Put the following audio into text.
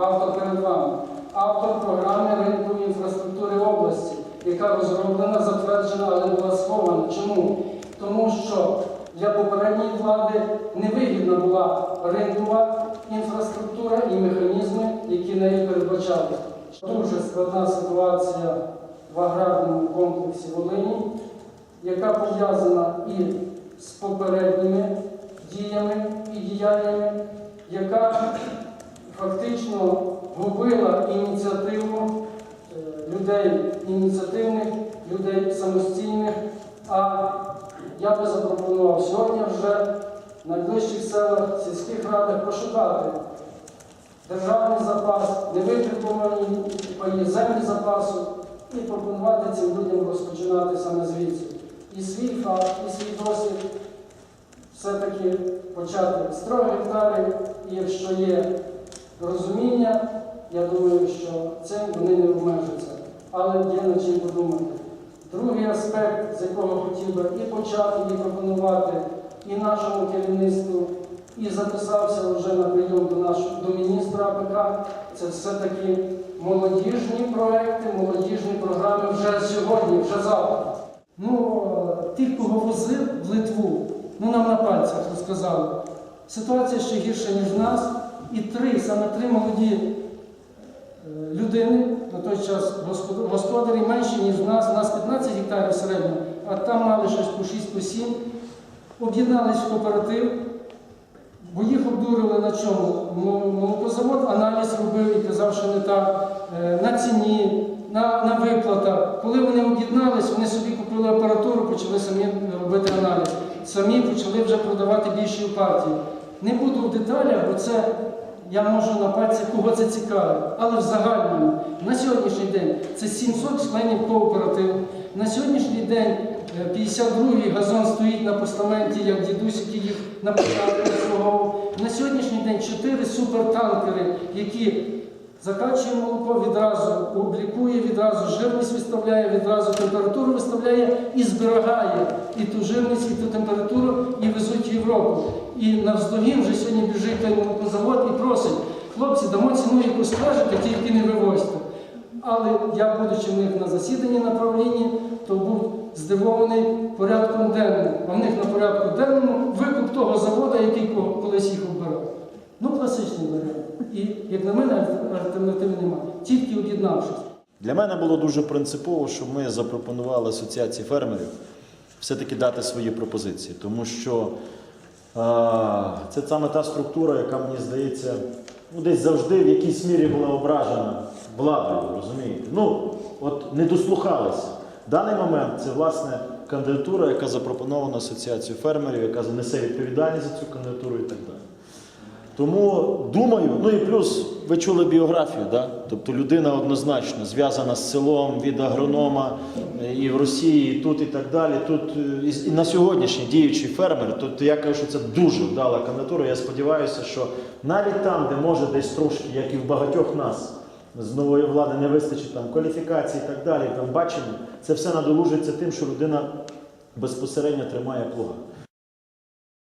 автор перед вами, автор програми ринкової інфраструктури області, яка розроблена, затверджена, але була схована. Чому? Тому що для попередньої влади невигідна була ринкова інфраструктура і механізми, які нею передбачали. Дуже складна ситуація в аграрному комплексі Волині, яка пов'язана і з попередніми діями і діяннями, яка фактично губила ініціативу е, людей ініціативних, людей самостійних. А я би запропонував сьогодні вже в найближчих селах, сільських радах пошукати державний запас, невитребувані паї землі запасу і пропонувати цим людям розпочинати саме звідси. І свій факт, і свій досвід все-таки почати з трьох гектарів, і якщо є розуміння, я думаю, що цим вони не обмежаться. Але є над чим подумати. Другий аспект, з якого хотів би і почати, і пропонувати і нашому керівництву, і записався вже на прийом до нашого до міністра АПК, це все-таки молодіжні проекти, молодіжні програми вже сьогодні, вже завтра. Ну, е, ті, кого возив в Литву, ну нам на пальцях розказали. Ситуація ще гірша, ніж в нас. І три, саме три молоді е, людини, на той час господарі менші, ніж в нас, у нас 15 гектарів середньо, а там мали щось по 6 по 7, об'єднались в кооператив, бо їх обдурили на чому? Молокозавод аналіз робив і казав, що не так, е, на ціні, на, на виплатах. Коли вони об'єднались, вони собі купили апаратуру, почали самі робити аналіз. Самі почали вже продавати більші партії. Не буду в деталях, бо це я можу на пальці, кого це цікавить. Але в загальному на сьогоднішній день це 700 членів кооперативу. На сьогоднішній день е, 52-й газон стоїть на постаменті, як дідусь, який їх на початку обслуговував. На сьогоднішній день 4 супертанкери, які закачує молоко відразу, облікує відразу, жирність виставляє, відразу температуру виставляє і зберігає і ту жирність, і ту температуру, і везуть в Європу. І навздогін вже сьогодні біжить той молокозавод і просить, хлопці, дамо ціну, яку скажете, тільки не вивозьте. Але я, будучи в них на засіданні на правлінні, то був здивований порядком денним. А в них на порядку Для мене було дуже принципово, щоб ми запропонували асоціації фермерів все-таки дати свої пропозиції, тому що а, це саме та структура, яка мені здається, ну десь завжди в якійсь мірі була ображена владою, розумієте? Ну, от не дослухалися. В даний момент це власне кандидатура, яка запропонована асоціацією фермерів, яка несе відповідальність за цю кандидатуру і так далі. Тому думаю, ну і плюс ви чули біографію, да? тобто людина однозначно зв'язана з селом від агронома е, і в Росії, і тут і так далі. Тут е, і- на сьогоднішній діючий фермер, тобто я кажу, що це дуже вдала кандидатура. Я сподіваюся, що навіть там, де може десь трошки, як і в багатьох нас з нової влади не вистачить там кваліфікації і так далі, там бачення, це все надолужується тим, що людина безпосередньо тримає плуга.